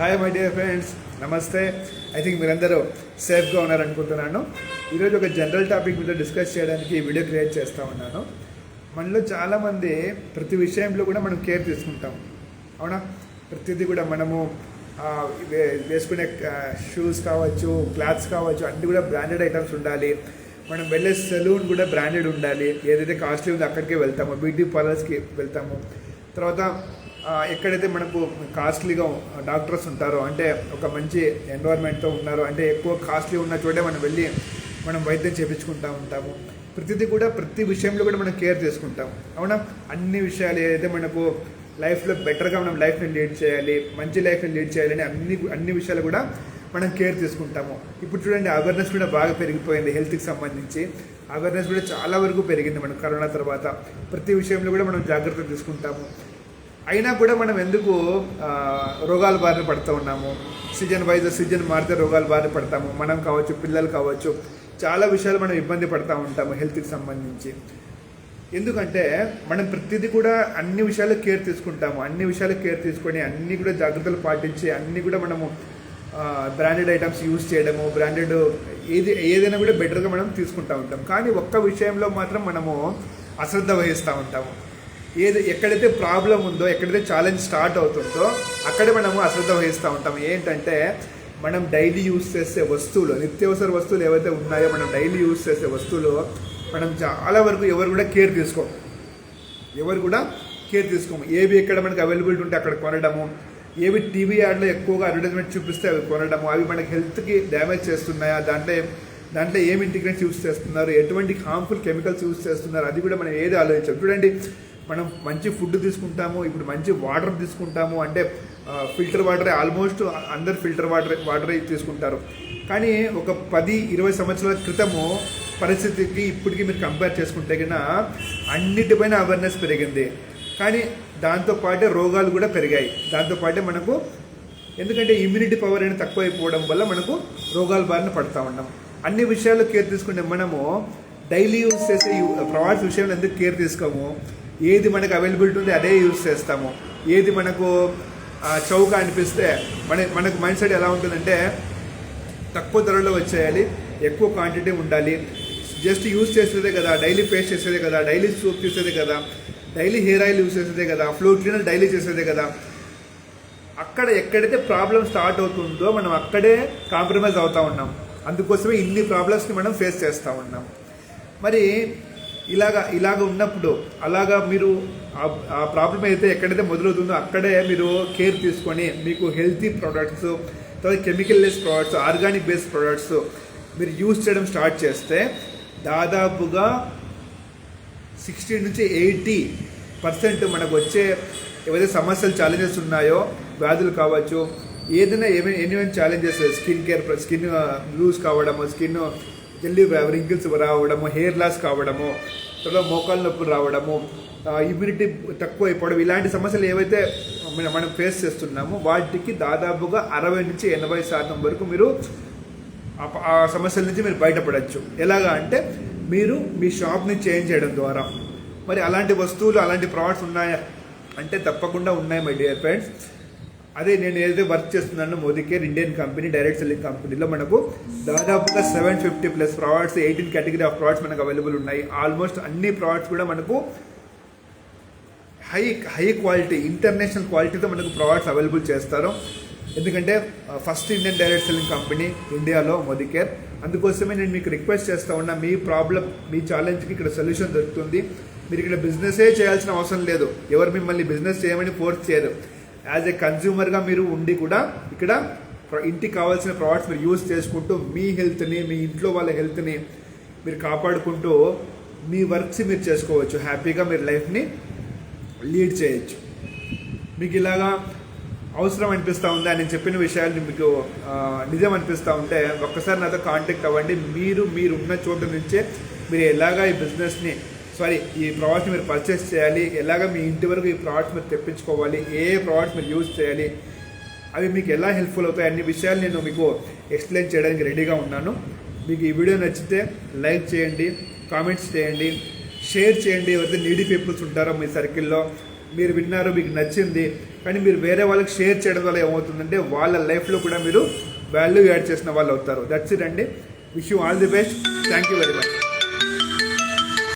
Hi my dear friends నమస్తే I think మీరందరూ సేఫ్గా ఉన్నారనుకుంటున్నాను. ఈరోజు ఒక జనరల్ టాపిక్ మీద డిస్కస్ చేయడానికి ఈ వీడియో క్రియేట్ చేస్తూ ఉన్నాను. మనలో చాలామంది ప్రతి విషయంలో కూడా మనం కేర్ తీసుకుంటాం. అవునా? ప్రతిదీ కూడా మనము వేసుకునే షూస్ కావచ్చు క్లాత్స్ కావచ్చు అన్నీ కూడా బ్రాండెడ్ ఐటమ్స్ ఉండాలి. మనం వెళ్ళే సెలూన్ కూడా బ్రాండెడ్ ఉండాలి. ఏదైతే కాస్ట్లీ ఉందో అక్కడికే వెళ్తాము. బ్యూటీ పార్లర్స్కి వెళ్తాము. తర్వాత ఎక్కడైతే మనకు కాస్ట్లీగా డాక్టర్స్ ఉంటారో అంటే ఒక మంచి ఎన్వైర్న్మెంట్తో ఉన్నారో అంటే ఎక్కువ కాస్ట్లీ ఉన్న చోటే మనం వెళ్ళి మనం వైద్యం చేయించుకుంటూ ఉంటాము. ప్రతిదీ కూడా ప్రతి విషయంలో కూడా మనం కేర్ చేసుకుంటాం అవునా? అన్ని విషయాలు ఏదైతే మనకు లైఫ్లో బెటర్గా మనం లైఫ్ని లీడ్ చేయాలి మంచి లైఫ్ని లీడ్ చేయాలని అన్ని అన్ని విషయాలు కూడా మనం కేర్ తీసుకుంటాము ఇప్పుడు చూడండి అవేర్నెస్ కూడా బాగా పెరిగిపోయింది హెల్త్కి సంబంధించి. అవేర్నెస్ కూడా చాలా వరకు పెరిగింది మనం కరోనా తర్వాత. ప్రతి విషయంలో కూడా మనం జాగ్రత్త తీసుకుంటాము. అయినా కూడా మనం ఎందుకు రోగాల బారిన పడుతూ ఉన్నాము? సీజన్ వైజ్ సీజన్ మారితే రోగాల బారిన పడతాము. మనం కావచ్చు పిల్లలు కావచ్చు చాలా విషయాలు మనం ఇబ్బంది పడతా ఉంటాము హెల్త్కి సంబంధించి. ఎందుకంటే మనం ప్రతిదీ కూడా అన్ని విషయాలు కేర్ తీసుకుంటాము. అన్ని విషయాలు కేర్ తీసుకొని అన్ని కూడా జాగ్రత్తలు పాటించి అన్ని కూడా మనము బ్రాండెడ్ ఐటమ్స్ యూజ్ చేయడము బ్రాండెడ్ ఏది ఏదైనా కూడా బెటర్గా మనం తీసుకుంటూ ఉంటాం. కానీ ఒక్క విషయంలో మాత్రం మనము అశ్రద్ధ వహిస్తూ ఉంటాము. ఏది ఎక్కడైతే ప్రాబ్లం ఉందో ఎక్కడైతే ఛాలెంజ్ స్టార్ట్ అవుతుందో అక్కడే మనము అశ్రద్ధ వహిస్తూ ఉంటాం. ఏంటంటే మనం డైలీ యూజ్ చేసే వస్తువులు నిత్యావసర వస్తువులు ఏవైతే ఉన్నాయో మనం డైలీ యూజ్ చేసే వస్తువులు మనం చాలా వరకు ఎవరు కూడా కేర్ తీసుకోము. ఎవరు కూడా కేర్ తీసుకోము. ఏవి ఎక్కడ మనకి అవైలబిలిటీ ఉంటే అక్కడ కొనడము ఏవి టీవీ యాడ్లో ఎక్కువగా అడ్వర్టైజ్మెంట్ చూపిస్తే అవి కొనడము అవి మనకి హెల్త్కి డ్యామేజ్ చేస్తున్నాయా దాంట్లో దాంట్లో ఏమి ఇంటిగ్రెంట్స్ యూస్ చేస్తున్నారు ఎటువంటి హార్మ్ఫుల్ కెమికల్స్ యూస్ చేస్తున్నారు అది కూడా మనం ఏది ఆలోచించాం చూడండి మనం మంచి ఫుడ్ తీసుకుంటాము ఇప్పుడు మంచి వాటర్ తీసుకుంటాము అంటే ఫిల్టర్ వాటరే ఆల్మోస్ట్ అందరు ఫిల్టర్ వాటర్ వాటర్ తీసుకుంటారు. కానీ ఒక పది ఇరవై సంవత్సరాల క్రితము పరిస్థితికి ఇప్పటికి మీరు కంపేర్ చేసుకుంటే కన్నా అన్నిటిపైన అవేర్నెస్ పెరిగింది. కానీ దాంతోపాటే రోగాలు కూడా పెరిగాయి. దాంతోపాటే మనకు ఎందుకంటే ఇమ్యూనిటీ పవర్ అనేది తక్కువైపోవడం వల్ల మనకు రోగాల బారిన పడతా ఉన్నాం. అన్ని విషయాలు కేర్ తీసుకుంటే మనము డైలీ యూజ్ చేసే ప్రొడక్ట్స్ విషయంలో ఎందుకు కేర్ తీసుకోము? ఏది మనకు అవైలబిలిటీ ఉంది అదే యూజ్ చేస్తాము. ఏది మనకు చౌక అనిపిస్తే మన మనకు మైండ్ సెట్ ఎలా ఉంటుందంటే తక్కువ ధరలో వచ్చేయాలి ఎక్కువ క్వాంటిటీ ఉండాలి. జస్ట్ యూజ్ చేసేదే కదా డైలీ పేస్ట్ చేసేదే కదా డైలీ సోప్ చేసేదే కదా డైలీ హెయిర్ ఆయిల్ యూజ్ చేసేదే కదా ఫ్లోర్ క్లీనర్ డైలీ చేసేదే కదా. అక్కడ ఎక్కడైతే ప్రాబ్లం స్టార్ట్ అవుతుందో మనం అక్కడే కాంప్రమైజ్ అవుతూ ఉన్నాం. అందుకోసమే ఇన్ని ప్రాబ్లమ్స్ని మనం ఫేస్ చేస్తూ ఉన్నాం. మరి ఇలాగా ఇలాగ ఉన్నప్పుడు అలాగా మీరు ఆ- ఆ ప్రాబ్లం అయితే ఎక్కడైతే మొదలవుతుందో అక్కడే మీరు కేర్ తీసుకొని మీకు హెల్తీ ప్రోడక్ట్స్ తర్వాత chemical less products organic based products మీరు యూజ్ చేయడం స్టార్ట్ చేస్తే దాదాపుగా సిక్స్టీ నుంచి ఎయిటీ పర్సెంట్ మనకు వచ్చే ఏవైతే సమస్యలు ఛాలెంజెస్ ఉన్నాయో వ్యాధులు కావచ్చు ఏదైనా ఏమైనా ఎన్నైనా challenges skin care skin loose కావడము స్కిన్ జల్దీ రింకిల్స్ రావడము హెయిర్ లాస్ కావడము తర్వాత మోకాళ్ళ నొప్పులు రావడము ఇమ్యూనిటీ తక్కువ అయిపోవడం ఇలాంటి సమస్యలు ఏవైతే మనం ఫేస్ చేస్తున్నామో వాటికి దాదాపుగా అరవై నుంచి ఎనభై శాతం వరకు మీరు ఆ ఆ సమస్యల నుంచి మీరు బయటపడచ్చు. ఎలాగా అంటే మీరు మీ షాప్ని చేంజ్ చేయడం ద్వారా. మరి అలాంటి వస్తువులు అలాంటి ప్రోడక్ట్స్ ఉన్నాయా? అంటే తప్పకుండా ఉన్నాయి మై డియర్ ఫ్రెండ్స్. అదే నేను ఏదైతే వర్క్ చేస్తున్నానో Modicare Indian company direct selling కంపెనీలో మనకు దాదాపుగా seven fifty plus products eighteen category of products మనకు అవైలబుల్ ఉన్నాయి. ఆల్మోస్ట్ అన్ని ప్రోడక్ట్స్ కూడా మనకు హై హై క్వాలిటీ ఇంటర్నేషనల్ క్వాలిటీతో మనకు ప్రోడక్ట్స్ అవైలబుల్ చేస్తారు. ఎందుకంటే first Indian direct selling company ఇండియాలో మోదీ కేర్. అందుకోసమే నేను మీకు రిక్వెస్ట్ చేస్తా ఉన్నా మీ ప్రాబ్లం మీ ఛాలెంజ్కి ఇక్కడ సొల్యూషన్ దొరుకుతుంది. మీరు ఇక్కడ బిజినెసే చేయాల్సిన అవసరం లేదు. ఎవరు మిమ్మల్ని బిజినెస్ చేయమని ఫోర్స్ చేయరు. యాజ్ ఏ కన్జ్యూమర్గా మీరు ఉండి కూడా ఇక్కడ ఇంటికి కావాల్సిన ప్రోడక్ట్స్ మీరు యూజ్ చేసుకుంటూ మీ హెల్త్ని మీ ఇంట్లో వాళ్ళ హెల్త్ని మీరు కాపాడుకుంటూ మీ వర్క్స్ మీరు చేసుకోవచ్చు. హ్యాపీగా మీరు లైఫ్ని లీడ్ చేయొచ్చు. మీకు ఇలాగా అవసరం అనిపిస్తూ ఉందా? నేను చెప్పిన విషయాలు మీకు నిజం అనిపిస్తూ ఉంటే ఒక్కసారి నాతో కాంటాక్ట్ అవ్వండి. మీరు మీరు ఉన్న చోటు నుంచే మీరు ఎలాగా ఈ బిజినెస్ని సారీ ఈ ప్రోడక్ట్ మీరు పర్చేస్ చేయాలి. ఎలాగ మీ ఇంటి వరకు ఈ ప్రోడక్ట్స్ మీరు తెప్పించుకోవాలి. ఏ ప్రోడక్ట్స్ మీరు యూజ్ చేయాలి. అవి మీకు ఎలా హెల్ప్ఫుల్ అవుతాయి అన్ని విషయాలు నేను మీకు ఎక్స్ప్లెయిన్ చేయడానికి రెడీగా ఉన్నాను. మీకు ఈ వీడియో నచ్చితే లైక్ చేయండి కామెంట్స్ చేయండి షేర్ చేయండి. ఎవరైతే నీడీ పీపుల్స్ ఉంటారో మీ సర్కిల్లో మీరు విన్నారు మీకు నచ్చింది కానీ మీరు వేరే వాళ్ళకి షేర్ చేయడం వల్ల ఏమవుతుందంటే వాళ్ళ లైఫ్లో కూడా మీరు వాల్యూ యాడ్ చేసిన వాళ్ళు అవుతారు. దట్స్ ఇట్ అండి. Wish you all the best thank you very much